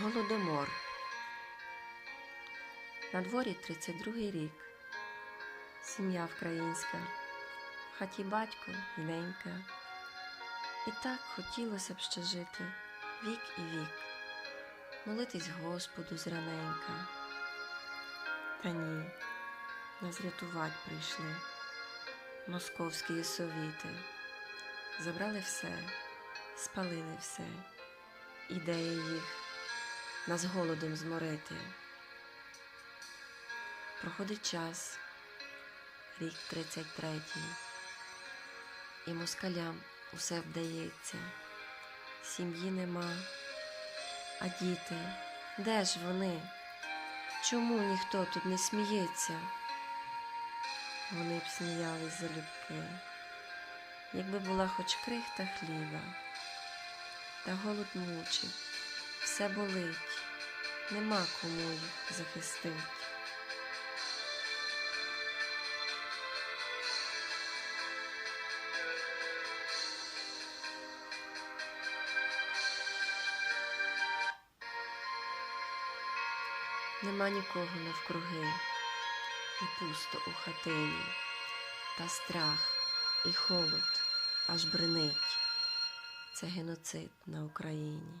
Голодомор. На дворі 32-й рік. Сім'я українська. В хаті батько і ненька. І так хотілося б ще жити вік і вік, молитись Господу зраненька. Та ні, нас рятувать прийшли московські совіти. Забрали все, спалили все, ідея їх нас голодом зморити. Проходить час, рік 33, і москалям усе вдається, сім'ї нема, а діти, де ж вони? Чому ніхто тут не сміється? Вони б сміялись залюбки, якби була хоч крихта хліба, та голод мучить, все болить, нема кому їх захистить. Нема нікого навкруги, і пусто у хатині, та страх і холод аж бренить. Це геноцид на Україні.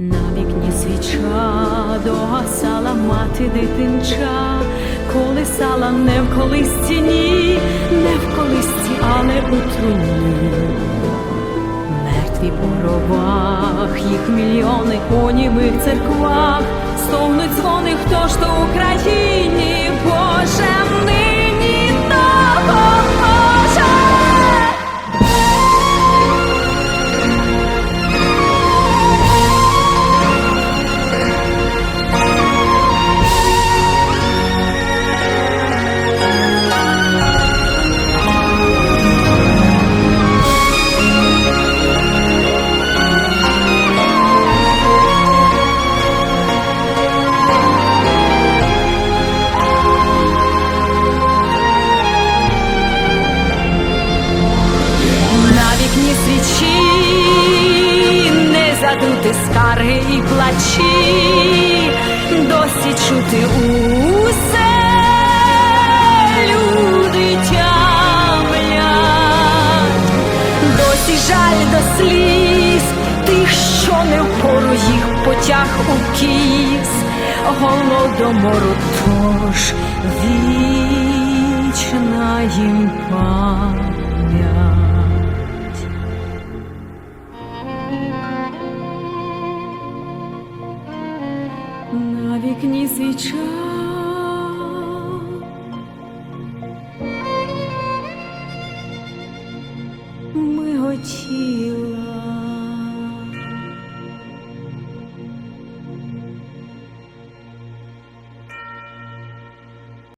На вікні свіча догасала мати дитинча, колисала не в колисці, ні, не в колисці, але у труні. Мертві по гробах, їх мільйони у німих церквах, стогнуть дзвони, хто ж то Україні, Боже, не задути скарги і плачі, досі чути усе люди тямлять, досі жаль до сліз тих, що не впору їх потяг у кіс. Голодомору, тож вічна їм пам'ять. На вікні